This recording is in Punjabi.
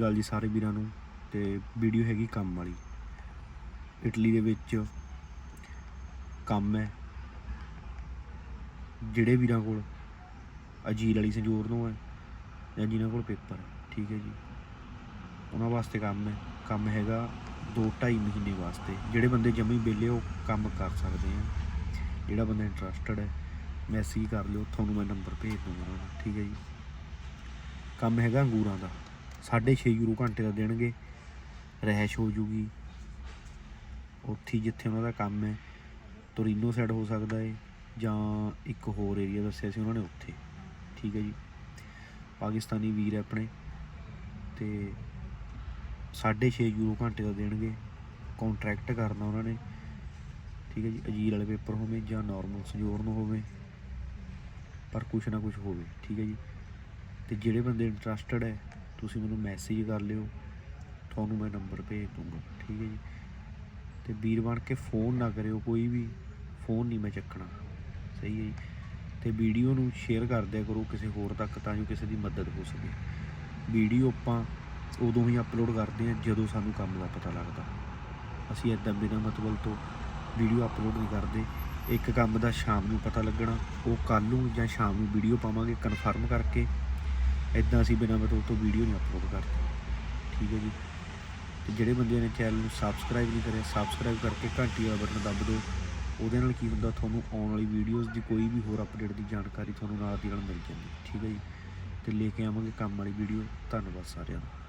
ਗੱਲ ਜੀ ਸਾਰੇ ਵੀਰਾਂ ਨੂੰ ਤੇ ਵੀਡੀਓ ਹੈਗੀ ਕੰਮ ਵਾਲੀ। ਇਟਲੀ ਦੇ ਵਿੱਚ ਕੰਮ ਹੈ। ਜਿਹੜੇ ਵੀਰਾਂ ਕੋਲ ਅਜੀਰ ਵਾਲੀ ਸੰਜੋਰ ਨੂੰ ਹੈ ਜਾਂ ਜਿਨ੍ਹਾਂ ਕੋਲ ਪੇਪਰ ਹੈ, ਠੀਕ ਹੈ ਜੀ। ਉਹਨਾਂ ਵਾਸਤੇ ਕੰਮ ਹੈ। ਕੰਮ ਹੈਗਾ 2.5 ਮਹੀਨੇ ਵਾਸਤੇ। ਜਿਹੜੇ ਬੰਦੇ ਜੰਮੀ ਵਿਹਲੇ ਉਹ ਕੰਮ ਕਰ ਸਕਦੇ ਆ। ਜਿਹੜਾ ਬੰਦਾ ਇੰਟਰਸਟਡ ਹੈ, ਮੈਸੇਜ ਕਰ ਲਿਓ, ਤੁਹਾਨੂੰ ਮੈਂ ਨੰਬਰ ਭੇਜ ਦੂੰਗਾ ਠੀਕ ਹੈ ਜੀ। ਕੰਮ ਹੈਗਾ ਅੰਗੂਰਾਂ ਦਾ। 6.5 ਯੂਰੋ ਘੰਟੇ ਦਾ ਦੇਣਗੇ ਰਹਿਸ਼ ਹੋ ਜੂਗੀ। ਉੱਥੇ ਜਿੱਥੇ ਉਹਨਾਂ ਦਾ ਕੰਮ ਹੈ ਤੋਰੀਨੋ ਸਾਈਡ ਹੋ ਸਕਦਾ ਹੈ ਜਾਂ ਇੱਕ ਹੋਰ ਏਰੀਆ ਦੱਸਿਆ ਸੀ ਉਹਨਾਂ ਨੇ ਉੱਥੇ। ਠੀਕ ਹੈ ਜੀ। ਪਾਕਿਸਤਾਨੀ ਵੀਰ ਹੈ ਆਪਣੇ, ਤੇ 6.5 ਯੂਰੋ ਘੰਟੇ ਦਾ ਦੇਣਗੇ ਕੰਟਰੈਕਟ ਕਰਨਾ ਉਹਨਾਂ ਨੇ। ਠੀਕ ਹੈ ਜੀ, ਅਜੀਰ ਵਾਲੇ ਪੇਪਰ ਹੋਵੇ ਜਾਂ ਨਾਰਮਲ ਸੰਜੋਰ ਨੂੰ ਹੋਵੇ, ਪਰ ਕੁਛ ਨਾ ਕੁਛ ਹੋਵੇ। ਠੀਕ ਹੈ ਜੀ। ਤੇ ਜਿਹੜੇ ਬੰਦੇ ਇੰਟਰਸਟਡ ਹੈ ਤੁਸੀਂ ਮੈਨੂੰ ਮੈਸੇਜ ਕਰ ਲਿਓ, ਤੁਹਾਨੂੰ ਮੈਂ ਨੰਬਰ ਭੇਜ ਦੂੰਗਾ, ਠੀਕ ਹੈ ਜੀ। ਤੇ ਵੀਰ ਬਣ ਕੇ ਫੋਨ ਨਾ ਕਰਿਓ, ਕੋਈ ਵੀ ਫੋਨ ਨਹੀਂ ਮੈਂ ਚੱਕਣਾ, ਸਹੀ ਹੈ ਜੀ। ਤੇ ਵੀਡੀਓ ਨੂੰ ਸ਼ੇਅਰ ਕਰ ਦਿਆ ਕਰੋ, ਕਿਸੇ ਹੋਰ ਤੱਕ ਤਾਂ ਜੋ ਕਿਸੇ ਦੀ ਮਦਦ ਹੋ ਸਕੇ। ਵੀਡੀਓ ਆਪਾਂ ਉਦੋਂ ਹੀ ਅਪਲੋਡ ਕਰਦੇ ਹਾਂ, ਜਦੋਂ ਸਾਨੂੰ ਕੰਮ ਦਾ ਪਤਾ ਲੱਗਦਾ। ਅਸੀਂ ਇਦਾਂ ਬਿਨਾਂ ਮਤਲਬ ਤੋਂ ਵੀਡੀਓ ਅਪਲੋਡ ਨਹੀਂ ਕਰਦੇ। ਇੱਕ ਕੰਮ ਦਾ ਸ਼ਾਮ ਨੂੰ ਪਤਾ ਲੱਗਣਾ, ਉਹ ਕੱਲ ਨੂੰ ਜਾਂ ਸ਼ਾਮ ਨੂੰ ਵੀਡੀਓ ਪਾਵਾਂਗੇ ਕਨਫਰਮ ਕਰਕੇ ਇਦਾਂ ਅਸੀਂ ਬਿਨਾਂ ਮਤਲਬ ਤੋਂ ਵੀਡੀਓ ਨਹੀਂ ਅਪਲੋਡ ਕਰਦੇ। ਠੀਕ ਹੈ ਜੀ? ਤੇ ਜਿਹੜੇ ਬੰਦਿਆਂ ਨੇ ਚੈਨਲ ਨੂੰ ਸਬਸਕ੍ਰਾਈਬ ਨਹੀਂ ਕਰਿਆ ਸਬਸਕ੍ਰਾਈਬ ਕਰਕੇ ਘੰਟੀ ਦਾ ਬਟਨ ਦੱਬ ਦਿਓ। ਉਹਦੇ ਨਾਲ ਕੀ ਹੁੰਦਾ, ਤੁਹਾਨੂੰ ਆਉਣ ਵਾਲੀ ਵੀਡੀਓਜ਼ ਦੀ ਕੋਈ ਵੀ ਹੋਰ ਅਪਡੇਟ ਦੀ ਜਾਣਕਾਰੀ ਤੁਹਾਨੂੰ ਨਾਲ ਦੀ ਨਾਲ ਮਿਲ ਜਾਂਦੀ। ਠੀਕ ਹੈ ਜੀ? ਤੇ ਲੈ ਕੇ ਆਵਾਂਗੇ ਕੰਮ ਵਾਲੀ ਵੀਡੀਓ ਧੰਨਵਾਦ ਸਾਰਿਆਂ ਦਾ।